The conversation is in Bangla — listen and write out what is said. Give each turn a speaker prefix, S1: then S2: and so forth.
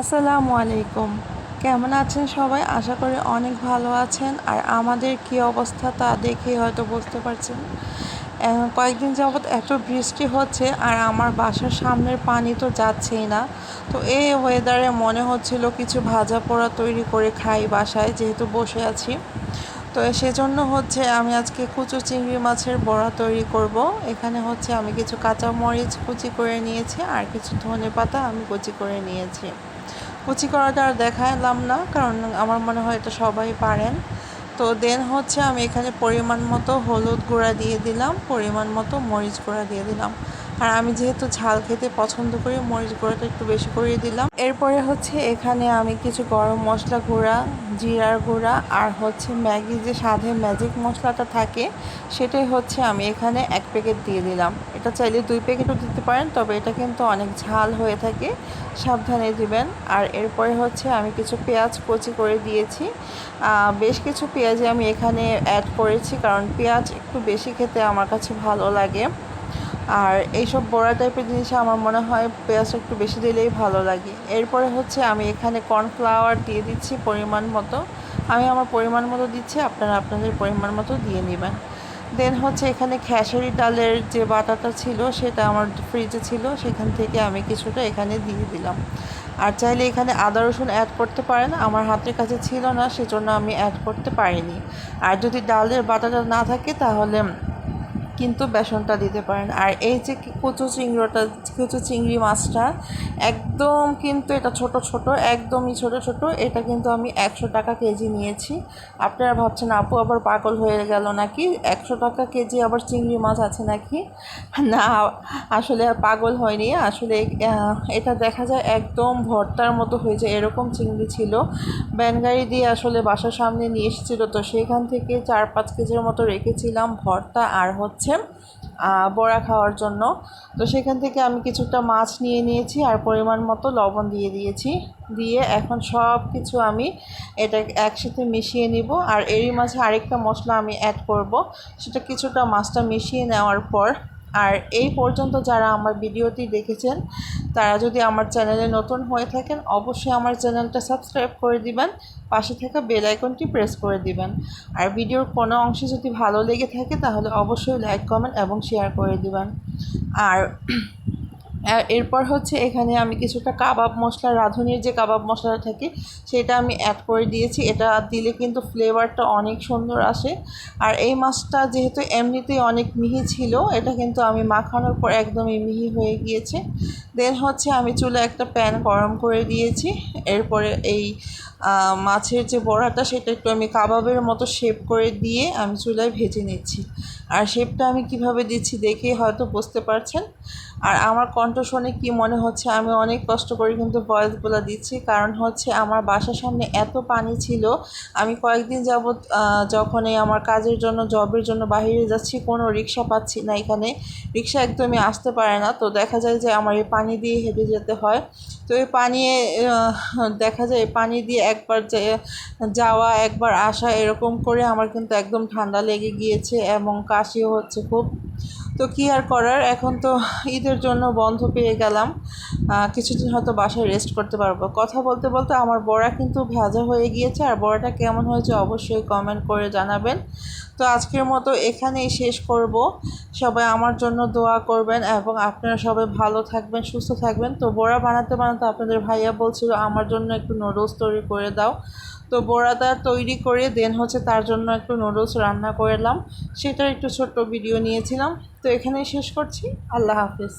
S1: আসসালামু আলাইকুম। কেমন আছেন সবাই? আশা করি অনেক ভালো আছেন। আর আমাদের কি অবস্থা তা দেখেই হয়তো বুঝতে পারছেন। কয়েকদিন যাবৎ এত বৃষ্টি হচ্ছে আর আমার বাসার সামনের পানি তো যাচ্ছেই না। তো এই ওয়েদারে মনে হচ্ছিল কিছু ভাজা পোড়া তৈরি করে খাই বাসায় যেহেতু বসে আছি। তো সেজন্য হচ্ছে আমি আজকে কুচো চিংড়ি মাছের বড়া তৈরি করব। এখানে হচ্ছে আমি কিছু কাঁচা মরিচ কুচি করে নিয়েছি আর কিছু ধনে পাতা আমি কুচি করে নিয়েছি। কুচি করাটা আর দেখালাম না, কারণ আমার মনে হয় এটা সবাই পারেন। তো দেন হচ্ছে আমি এখানে পরিমাণ মতো হলুদ গুঁড়া দিয়ে দিলাম, পরিমাণ মতো মরিচ গুঁড়া দিয়ে দিলাম। আর আমি যেহেতু ঝাল খেতে পছন্দ করি, মরিচ গুঁড়াটা একটু বেশি করিয়ে দিলাম। এরপরে হচ্ছে এখানে আমি কিছু গরম মশলা গুঁড়া, জিরার গুঁড়া আর হচ্ছে ম্যাগি, যে স্বাদে ম্যাজিক মশলাটা থাকে, সেটাই হচ্ছে আমি এখানে এক প্যাকেট দিয়ে দিলাম। এটা চাইলে দুই প্যাকেটও দিতে পারেন, তবে এটা কিন্তু অনেক ঝাল হয়ে থাকে, সাবধানে দিবেন। আর এরপরে হচ্ছে আমি কিছু পেঁয়াজ কচি করে দিয়েছি। বেশ কিছু পেঁয়াজে আমি এখানে অ্যাড করেছি, কারণ পেঁয়াজ একটু বেশি খেতে আমার কাছে ভালো লাগে। আর এইসব বড়া টাইপের জিনিসে আমার মনে হয় পেঁয়াজটা একটু বেশি দিলেই ভালো লাগে। এরপরে হচ্ছে আমি এখানে কর্নফ্লাওয়ার দিয়ে দিচ্ছি পরিমাণ মতো। আমি আমার পরিমাণ মতো দিচ্ছি, আপনারা আপনাদের পরিমাণ মতো দিয়ে নেবেন। দেন হচ্ছে এখানে খেসারি ডালের যে বাটাটা ছিল সেটা আমার ফ্রিজে ছিল, সেখান থেকে আমি কিছুটা এখানে দিয়ে দিলাম। আর চাইলে এখানে আদা রসুন অ্যাড করতে পারেন, আমার হাতের কাছে ছিল না, সেজন্য আমি অ্যাড করতে পারিনি। আর যদি ডালের বাটাটা না থাকে তাহলে কিন্তু বেসনটা দিতে পারেন। আর এই যে কুচো চিংড়িটা, কুচো চিংড়ি মাছটা, একদম কিন্তু এটা ছোট ছোট, একদমই ছোট ছোট, এটা কিন্তু আমি একশো টাকা কেজি নিয়েছি। আপনারা ভাবছেন, আপু, আবার পাগল হয়ে গেল নাকি? একশো টাকা কেজি আবার চিংড়ি মাছ আছে নাকি? না, আসলে আর পাগল হয়নি। আসলে এটা দেখা যায় একদম ভর্তার মতো হয়ে যায়, এরকম চিংড়ি ছিল। ব্যানগাড়ি দিয়ে আসলে বাসার সামনে নিয়ে এসেছিল, তো সেখান থেকে চার পাঁচ কেজির মতো রেখেছিলাম ভর্তা। আর হচ্ছে বড়া খাওয়ার জন্য। তো সেখান থেকে আমি কিছুটা মাছ নিয়ে নিয়েছি আর পরিমাণ মতো লবণ দিয়ে দিয়েছি। দিয়ে এখন সব কিছু আমি এটা একসাথে মিশিয়ে নিব। আর এরই মাঝে আরেকটা মশলা আমি অ্যাড করব, সেটা কিছুটা মাছটা মিশিয়ে নেওয়ার পর আর এই পর্যন্ত যারা আমার ভিডিওটি দেখেছেন, তারা যদি আমার চ্যানেলে নতুন হয়ে থাকেন, অবশ্যই আমার চ্যানেলটা সাবস্ক্রাইব করে দিবেন, পাশে থাকা বেল আইকনটি প্রেস করে দিবেন। আর ভিডিওর কোনো অংশে যদি ভালো লেগে থাকে, তাহলে অবশ্যই লাইক, কমেন্ট এবং শেয়ার করে দিবেন। আর এরপর হচ্ছে এখানে আমি কিছুটা কাবাব মশলা, রাঁধুনির যে কাবাব মশলাটা থাকে, সেটা আমি অ্যাড করে দিয়েছি। এটা দিলে কিন্তু ফ্লেভারটা অনেক সুন্দর আসে। আর এই মাছটা যেহেতু এমনিতেই অনেক মিহি ছিল, এটা কিন্তু আমি মাখানোর পর একদমই মিহি হয়ে গিয়েছে। দেন হচ্ছে আমি চুলে একটা প্যান গরম করে দিয়েছি। এরপরে এই মাছের যে বড়াটা সেটা একটু আমি কাবাবের মতো শেপ করে দিয়ে আমি চুলায় ভেজে নিচ্ছি। আর শেপটা আমি কীভাবে দিচ্ছি দেখে হয়তো বুঝতে পারছেন। আর আমার কণ্ঠ শুনে কী মনে হচ্ছে আমি অনেক কষ্ট করে কিন্তু ভয়েসগুলো দিচ্ছি। কারণ হচ্ছে আমার বাসার সামনে এত পানি ছিল, আমি কয়েকদিন যাবৎ যখন এই আমার কাজের জন্য, জবের জন্য বাহিরে যাচ্ছি, কোনো রিক্সা পাচ্ছি না এখানে। রিক্সা একদমই আসতে পারে না। তো দেখা যায় যে আমার এই পানি দিয়ে হেঁটে যেতে হয়। তো এই পানি দেখা যায় পানি দিয়ে একবার যাওয়া, একবার আসা এরকম করে আমার কিন্তু একদম ঠান্ডা লেগে গিয়েছে এবং কাশিও হচ্ছে খুব। তো কী আর করার? এখন তো ঈদের জন্য বন্ধ পেয়ে গেলাম। কিছুদিন হয়তো বাসায় রেস্ট করতে পারব। কথা বলতে বলতে আমার বড়া কিন্তু ভাজা হয়ে গিয়েছে। আর বড়াটা কেমন হয়েছে অবশ্যই কমেন্ট করে জানাবেন। তো আজকের মতো এখানেই শেষ করব। সবাই আমার জন্য দোয়া করবেন এবং আপনারা সবাই ভালো থাকবেন, সুস্থ থাকবেন। তো বড়া বানাতে বানাতে আপনাদের ভাইয়া বলছিল, আমার জন্য একটু নুডলস তৈরি করে দাও। তো বড়াটা তৈরি করে দেন হচ্ছে তার জন্য একটু নুডলস রান্না করলাম সেটার একটু ছোট্ট ভিডিও নিয়েছিলাম। তো এখানেই শেষ করছি। আল্লাহ হাফিজ।